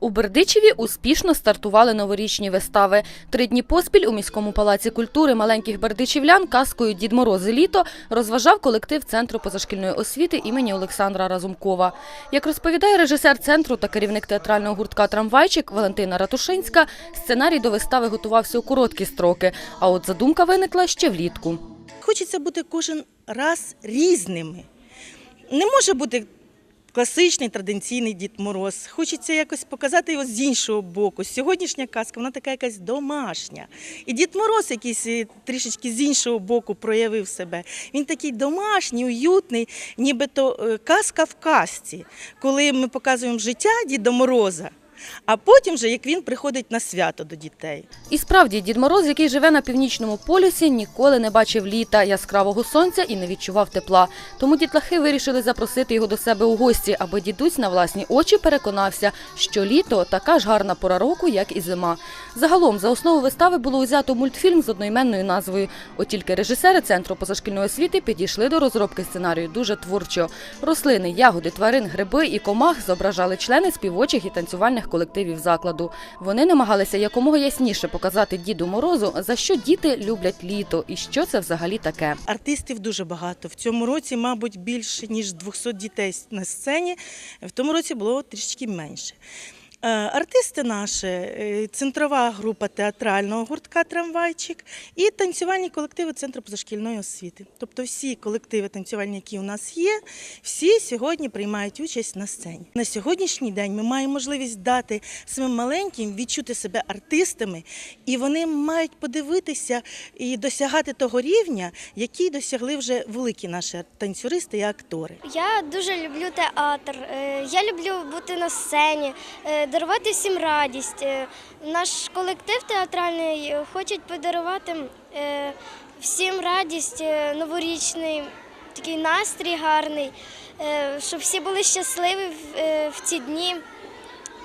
У Бердичеві успішно стартували новорічні вистави. Три дні поспіль у міському палаці культури маленьких бердичівлян казкою Дід Мороз і літо розважав колектив Центру позашкільної освіти імені Олександра Разумкова. Як розповідає режисер центру та керівник театрального гуртка Трамвайчик Валентина Ратушинська, сценарій до вистави готувався у короткі строки, а от задумка виникла ще влітку. Хочеться бути кожен раз різними. Не може бути класичний традиційний Дід Мороз. Хочеться якось показати його з іншого боку. Сьогоднішня казка вона така якась домашня. І Дід Мороз якийсь е, трішечки з іншого боку проявив себе. Він такий домашній, уютний, нібито е, казка в казці, коли ми показуємо життя Діда Мороза. А потім вже як він приходить на свято до дітей. І справді, Дід Мороз, який живе на північному полюсі, ніколи не бачив літа, яскравого сонця і не відчував тепла. Тому дітлахи вирішили запросити його до себе у гості, аби дідусь на власні очі переконався, що літо така ж гарна пора року, як і зима. Загалом за основу вистави було узято мультфільм з одноіменною назвою. От тільки режисери центру позашкільної освіти підійшли до розробки сценарію дуже творчо. Рослини, ягоди, тварин, гриби і комах зображали члени співочих і танцювальних колективів закладу. Вони намагалися якомога ясніше показати Діду Морозу, за що діти люблять літо і що це взагалі таке. Артистів дуже багато. В цьому році, мабуть, більше ніж 200 дітей на сцені. В тому році було трішки менше. Е, Артисти наші, е, центрова група театрального гуртка Трамвайчик і танцювальні колективи Центру позашкільної освіти. Тобто всі колективи танцювальні, які у нас є, всі сьогодні приймають участь на сцені. На сьогоднішній день ми маємо можливість дати своїм маленьким відчути себе артистами, і вони мають подивитися і досягати того рівня, який досягли вже великі наші танцюристи і актори. Я дуже люблю театр. е, Я люблю бути на сцені, дарувати всім радість. Е, Наш колектив театральний хоче подарувати е, всім радість, е, новорічний, такий настрій гарний, щоб всі були щасливі в- ці дні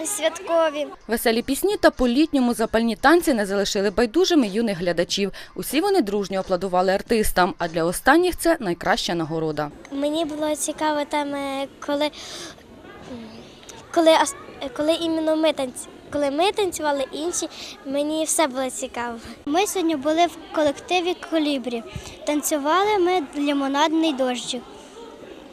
святкові. Веселі пісні та по-літньому запальні танці не залишили байдужими юних глядачів. Усі вони дружньо аплодували артистам, а для останніх це найкраща нагорода. Мені було цікаво там, коли, коли, коли іменно ми танцювали. Коли ми танцювали інші, мені все було цікаво. Ми сьогодні були в колективі Колібрі. Танцювали ми лімонадний дощик.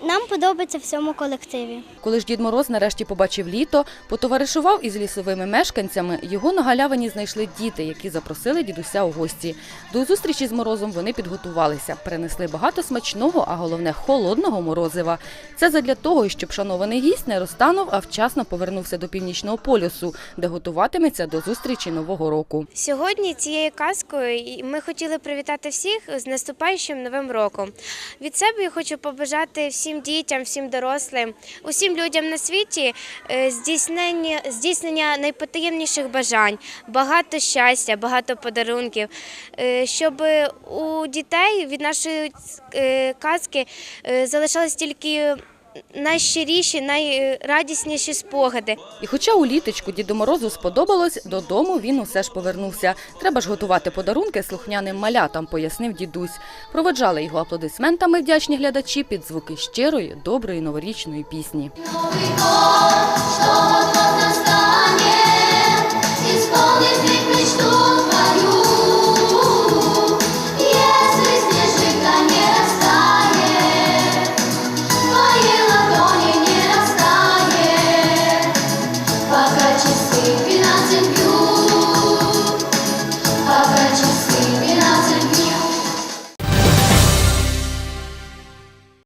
Нам подобається в цьому колективі. Коли ж Дід Мороз нарешті побачив літо, потоваришував із лісовими мешканцями, його на галявині знайшли діти, які запросили дідуся у гості. До зустрічі з морозом вони підготувалися, принесли багато смачного, а головне холодного морозива. Це задля того, щоб шанований гість не розтанув, а вчасно повернувся до північного полюсу, де готуватиметься до зустрічі нового року. Сьогодні цією казкою ми хотіли привітати всіх з наступаючим новим роком. Від себе я хочу побажати всім дітям, всім дорослим, усім людям на світі е, здійснення, здійснення найпотаємніших бажань, багато щастя, багато подарунків, е, щоб у дітей від нашої е, казки залишалось тільки найщиріші, найрадісніші спогади. І хоча у літочку Діду Морозу сподобалось, додому він усе ж повернувся. Треба ж готувати подарунки слухняним малятам, пояснив дідусь. Проводжали його аплодисментами вдячні глядачі під звуки щирої, доброї новорічної пісні. Новий год, що